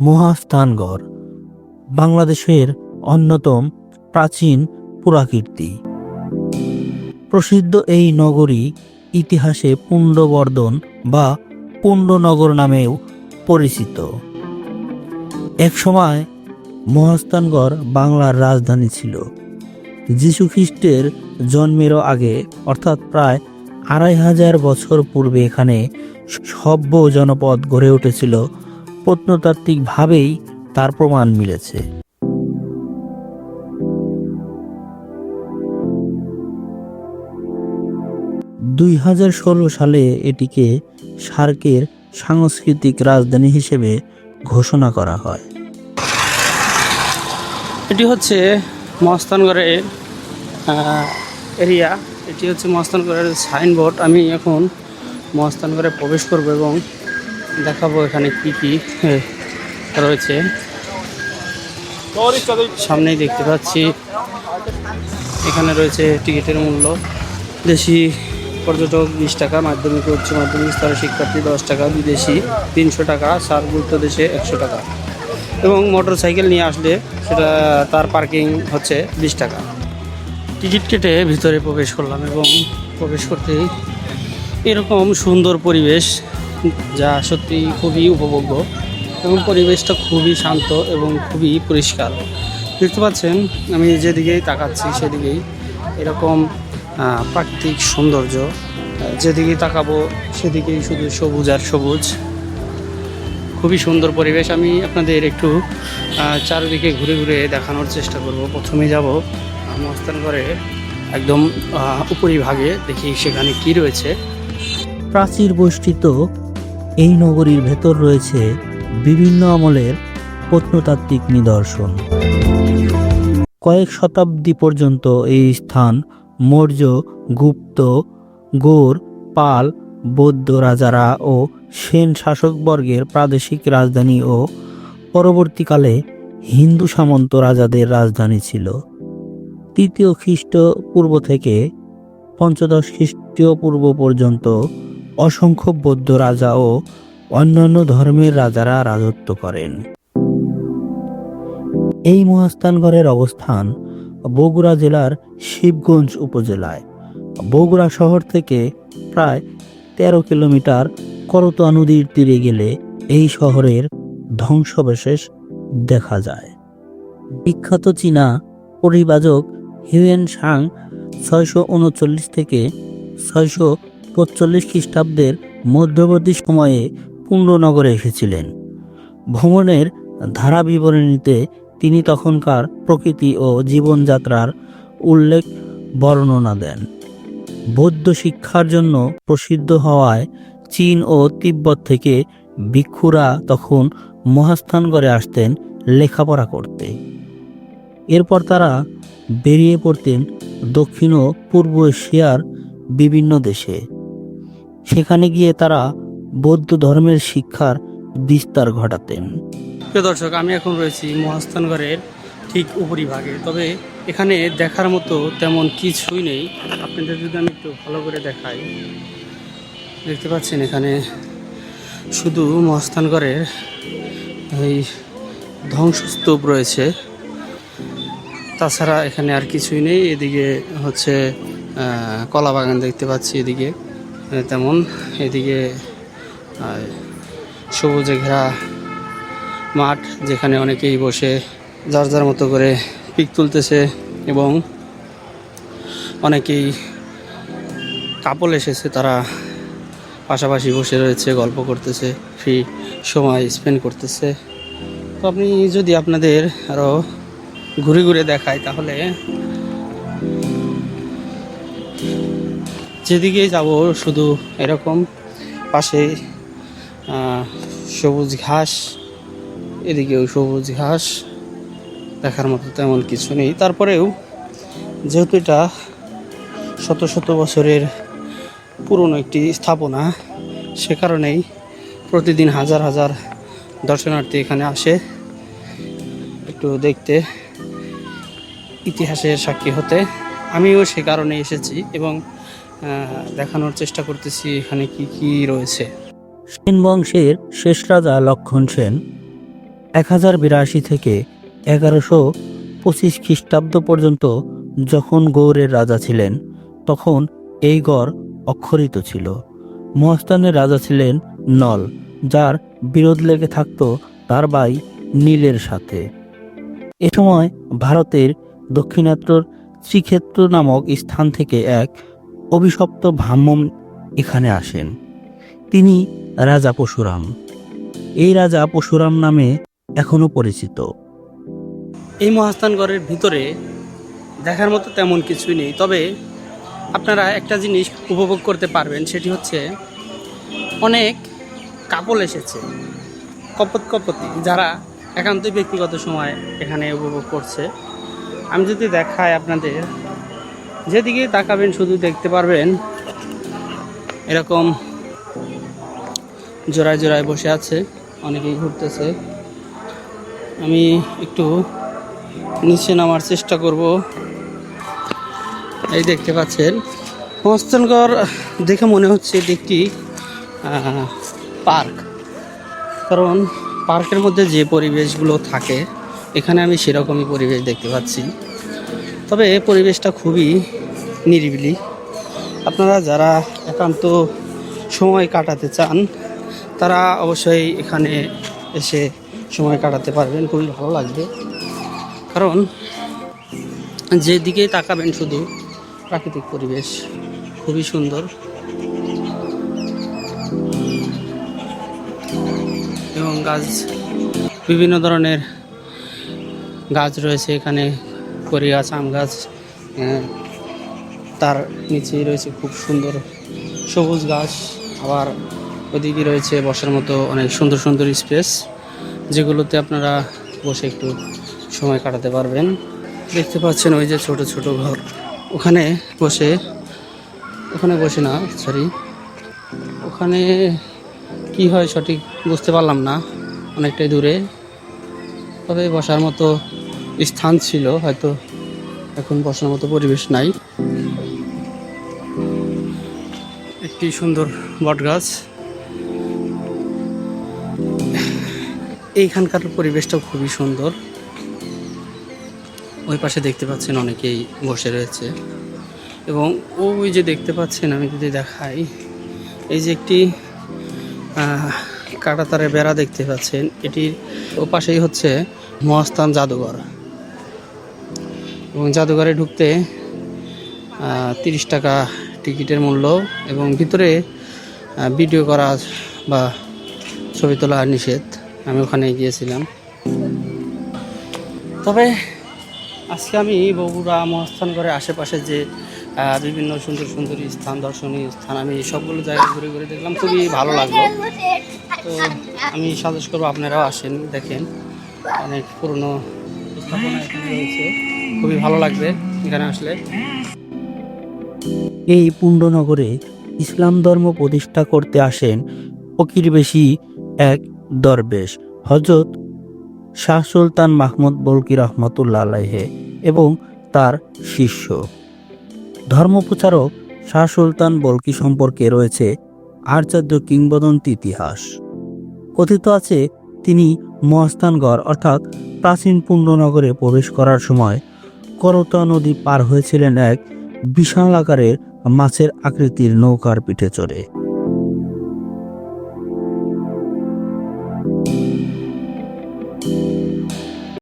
মহাস্থানগড়, বাংলাদেশের অন্যতম প্রাচীন পুরাকীর্তি। প্রসিদ্ধ এই নগরী ইতিহাসে পুণ্ডবর্ধন বা পুণ্ডনগর নামেও পরিচিত। একসময় মহাস্থানগড় বাংলার রাজধানী ছিল। খ্রিস্টের জন্মেরও আগে, অর্থাৎ প্রায় আড়াই হাজার বছর পূর্বে এখানে সভ্য জনপদ গড়ে উঠেছিল প্রত্নতাত্ত্বিকভাবেই তার প্রমাণ মিলেছে। দুই হাজার ষোলো সালে এটিকে সার্কের সাংস্কৃতিক রাজধানী হিসেবে ঘোষণা করা হয়। এটি হচ্ছে মস্তানগড়ের এরিয়া। এটি হচ্ছে মস্তানগড়ের সাইনবোর্ড। আমি এখন মস্তানগড়ে প্রবেশ করব এবং দেখাবো এখানে কি কি রয়েছে। সামনেই দেখতে পাচ্ছি, এখানে রয়েছে টিকিটের মূল্য। দেশি পর্যটক বিশ টাকা, মাধ্যমিক উচ্চ মাধ্যমিক স্তরের শিক্ষার্থী দশ টাকা, বিদেশি তিনশো টাকা সার্বভৌত দেশে একশো টাকা। এবং মোটর সাইকেল নিয়ে আসলে সেটা তার পার্কিং হচ্ছে বিশ টাকা। টিকিট কেটে ভিতরে প্রবেশ করলাম এবং প্রবেশ করতেই এরকম সুন্দর পরিবেশ যা সত্যি খুবই উপভোগ্য এবং পরিবেশটা খুবই শান্ত এবং খুবই পরিষ্কার। দেখতে পাচ্ছেন, আমি যেদিকেই তাকাচ্ছি সেদিকেই এরকম প্রাকৃতিক সৌন্দর্য। যেদিকেই তাকাবো সেদিকেই শুধু সবুজ আর সবুজ। খুবই সুন্দর পরিবেশ। আমি আপনাদের একটু চারিদিকে ঘুরে ঘুরে দেখানোর চেষ্টা করব। প্রথমে যাব মস্তানগড়ে একদম উপরিভাগে। দেখি সেখানে কি রয়েছে। প্রাচীর বৈষ্ঠিত এই নগরীর ভেতর রয়েছে বিভিন্ন আমলের প্রত্নতাত্ত্বিক নিদর্শন। কয়েক শতাব্দী পর্যন্ত এই স্থান মৌর্য, গুপ্ত, গৌর, পাল, বৌদ্ধ রাজারা ও সেন শাসকবর্গের প্রাদেশিক রাজধানী ও পরবর্তীকালে হিন্দু সামন্ত রাজাদের রাজধানী ছিল। তৃতীয় খ্রিস্ট পূর্ব থেকে পঞ্চদশ খ্রিস্টীয় পূর্ব পর্যন্ত অসংখ্য বৌদ্ধ রাজা ও অন্যান্য ধর্মের রাজারা রাজত্ব করেন। এই মহাস্থানগড়ের অবস্থান বগুড়া জেলার শিবগঞ্জ উপজেলায়। বগুড়া শহর থেকে প্রায় তেরো কিলোমিটার করতোয়া নদীর তীরে গেলে এই শহরের ধ্বংসাবশেষ দেখা যায়। বিখ্যাত চীনা পরিবাজক হিউয়েন সাং ছয়শো উনচল্লিশ থেকে ছয়শো পঁচল্লিশ খ্রিস্টাব্দের মধ্যবর্তী সময়ে পুণ্ডনগরে এসেছিলেন। ভ্রমণের ধারা বিবরণীতে তিনি তখনকার প্রকৃতি ও জীবনযাত্রার উল্লেখ বর্ণনা দেন। বৌদ্ধ শিক্ষার জন্য প্রসিদ্ধ হওয়ায় চীন ও তিব্বত থেকে ভিক্ষুরা তখন মহাস্থানগড়ে আসতেন লেখাপড়া করতে। এরপর তারা বেরিয়ে পড়তেন দক্ষিণ ও পূর্ব এশিয়ার বিভিন্ন দেশে। সেখানে গিয়ে তারা বৌদ্ধ ধর্মের শিক্ষার বিস্তার ঘটাতেন। প্রিয় দর্শক, আমি এখন রয়েছি মহাস্থানগড়ের ঠিক উপরিভাগে। তবে এখানে দেখার মতো তেমন কিছুই নেই। আপনাদের যদি আমি একটু ভালো করে দেখাই, দেখতে পাচ্ছেন এখানে শুধু মহাস্থানগড়ের এই ধ্বংসস্তূপ রয়েছে। তাছাড়া এখানে আর কিছুই নেই। এদিকে হচ্ছে কলা বাগান দেখতে পাচ্ছি এদিকে। তেমন, এদিকে সবুজে ঘেরা মাঠ যেখানে অনেকেই বসে যার যার মতো করে পিক তুলতেছে এবং অনেকেই কাপল এসেছে, তারা পাশাপাশি বসে রয়েছে, গল্প করতেছে, ফ্রি সময় স্পেন্ড করতেছে। তো আপনি যদি আপনাদের আরও ঘুরে ঘুরে দেখায় তাহলে যেদিকেই যাব, শুধু এরকম পাশে সবুজ ঘাস এদিকেও সবুজ ঘাস, দেখার মতো তেমন কিছু নেই। তারপরেও যেহেতু এটা শত শত বছরের পুরনো একটি স্থাপনা, সে কারণেই প্রতিদিন হাজার হাজার দর্শনার্থী এখানে আসে। একটু দেখতে ইতিহাসের সাক্ষী হতে। আমিও সে কারণে এসেছি এবং দেখানোর চেষ্টা করতেছি এখানে কি কি রয়েছে। সেন বংশের শেষ রাজা লক্ষণ সেন এক হাজার বিরাশি থেকে এগারোশো পঁচিশ খ্রিস্টাব্দ পর্যন্ত যখন গৌড়ের রাজা ছিলেন, তখন এই গড় অক্ষরিত ছিল। মহাস্থানের রাজা ছিলেন নল, যার বিরোধ লেগে থাকত তার ভাই নীলের সাথে। এ সময় ভারতের দক্ষিণাত্তর শ্রীক্ষেত্র নামক স্থান থেকে এক অভিশপ্ত ভ্রাম্যণ এখানে আসেন। তিনি রাজা পরশুরাম এই রাজা পরশুরাম নামে এখনও পরিচিত। এই মহাস্থানগড়ের ভিতরে দেখার মতো তেমন কিছুই নেই। তবে আপনারা একটা জিনিস উপভোগ করতে পারবেন, সেটি হচ্ছে অনেক কাপল এসেছে। কপত কপতি, যারা একান্তই ব্যক্তিগত সময় এখানে উপভোগ করছে। আমি যদি দেখাই আপনাদের যেদিকে তাকাবেন শুধু দেখতে পারবেন এরকম জোড়ায় জোড়ায় বসে আছে, অনেকেই ঘুরতেছে। আমি একটু নিচে নামার চেষ্টা করব। এই দেখতে পাচ্ছেন মহস্তানগড় দেখে মনে হচ্ছে এটি একটি পার্ক। কারণ পার্কের মধ্যে যে পরিবেশগুলো থাকে, এখানে আমি সেরকমই পরিবেশ দেখতে পাচ্ছি। তবে পরিবেশটা খুবই নিরিবিলি। আপনারা যারা একান্ত সময় কাটাতে চান, তারা অবশ্যই এখানে এসে সময় কাটাতে পারবেন, খুবই ভালো লাগবে। কারণ যেদিকেই তাকাবেন শুধু প্রাকৃতিক পরিবেশ, খুবই সুন্দর। এবং গাছ, বিভিন্ন ধরনের গাছ রয়েছে এখানে। করি গাছ আম গাছ তার নিচেই রয়েছে খুব সুন্দর সবুজ গাছ। আবার ওদিকে রয়েছে বসার মতো অনেক সুন্দর সুন্দর স্পেস যেগুলোতে আপনারা বসে একটু সময় কাটাতে পারবেন। দেখতে পাচ্ছেন ওই যে ছোট ছোট ঘর। ওখানে বসে ওখানে বসে না সরি ওখানে কি হয় সঠিক বুঝতে পারলাম না, অনেকটাই দূরে। তবে বসার মতো স্থান ছিল, হয়তো এখন বসার মতো পরিবেশ নাই। একটি সুন্দর বটগাছ। এইখানকার পরিবেশটাও খুবই সুন্দর। ওই পাশে দেখতে পাচ্ছেন অনেকেই বসে রয়েছে। এবং ওই যে দেখতে পাচ্ছেন, আমি যদি দেখাই, এই যে একটি কাঁটাতারে বেড়া দেখতে পাচ্ছেন। এটির ও পাশেই হচ্ছে মহাস্থান জাদুঘর। এবং জাদুঘরে ঢুকতে তিরিশ টাকা টিকিটের মূল্য এবং ভিতরে ভিডিও করা বা ছবি তোলা নিষেধ। আমি ওখানে গিয়েছিলাম। তবে আজকে আমি বগুড়া মহাস্থান করে আশেপাশে যে বিভিন্ন সুন্দর সুন্দর স্থান, দর্শনীয় স্থান, আমি সবগুলো জায়গায় ঘুরে ঘুরে দেখলাম, খুবই ভালো লাগল। তো আমি সাজেস্ট করব আপনারাও আসেন, দেখেন। অনেক পুরনো স্থাপনা এখানে রয়েছে। খুবই ভালো লাগবে এখানে আসলে। এই পুণ্ডনগরে ইসলাম ধর্ম প্রতিষ্ঠা করতে আসেন ফকির বেশি এক দরবেশ হজরত শাহ সুলতান মাহমুদ বলকি রহমতুল্লাহ আলাইহে এবং তার শিষ্য। ধর্মপ্রচারক শাহ সুলতান বলকি সম্পর্কে রয়েছে আচার্য কিংবদন্তি ইতিহাস। কথিত আছে, তিনি মহাস্থানগড় অর্থাৎ প্রাচীন পুণ্ডনগরে প্রবেশ করার সময় করতা নদী পার হয়েছিলেন এক বিশাল আকারের মাছের আকৃতির নৌকার পিঠে চড়ে।